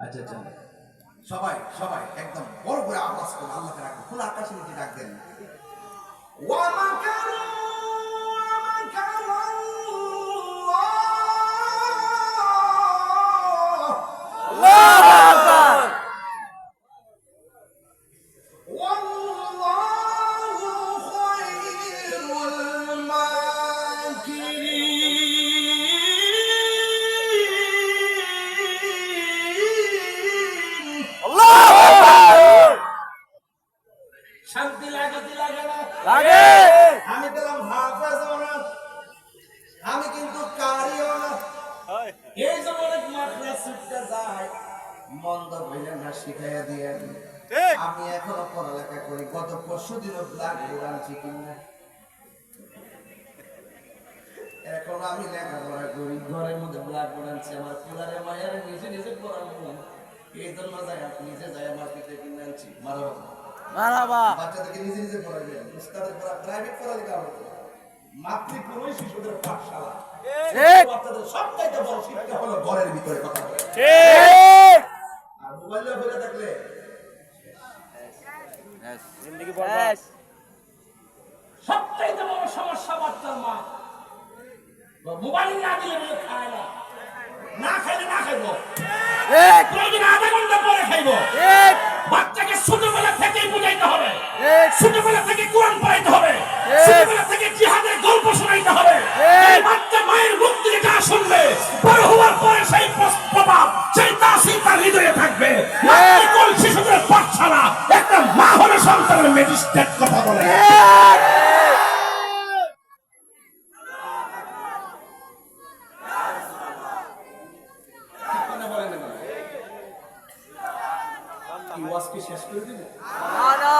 আচ্ছা আচ্ছা। সবাই সবাই, একদম বড় করে আওয়াজ করে আল্লাহকে রাখবে খোলা আকাশের নিচে ডাক দেন। শান্তি লাগে কি লাগে না। লাগে। আমি দিলাম হাফেজও না আমি কিন্তু কারিও না এই অনেক মাত্রা ছুটতে যায় মন্দ হইলে না শিখাইয়া দিয়ে আমি এখনও পড়ালেখা করি। গত পরশু দিন ব্লাড আনছি কিনা এখন আমি লেখাপড়া করি। ঘরের মধ্যে ব্লাড আনছি আমার পিলারে মায়ের নিজে নিজে পড়াবো। এই জন্য যাই আপনি নিজে যাই আমার পিতে কিনে আনছি। মারা মারাবা। বাচ্চাদেরকে নিজে নিজে পড়াবেন উস্তাদের পড়া প্রাইভেট পড়ালেখা হতো মাতৃপুরুষ শিশুদের পাঠশালা। ঠিক। বাচ্চাদের সবচাইতে বড় শিক্ষা হলো ঘরের ভিতরে কথা ঠিক। আর মোবাইলে বলে থাকলে জিন্দগি বরবাদ। সবচাইতে বড় সমস্যা বাচ্চার মা। মোবাইল না দিলে খায় না। ছোটবেলা থেকে কোরআন পড়াইতে হবে। ছোটবেলা থেকে জিহাদের গল্প শোনাইতে হবে। বাচ্চা মায়ের মুখ থেকে যা শুনবে বড় হওয়ার পরে সেই প্রভাব সেই তাসির তার হৃদয়ে থাকবে। মাতৃকুল শিশুদের পাঠশালা একটা মা হলে সন্তানের ম্যাজিস্ট্রেট কথা বলে। শেষ করে দিবে? না না।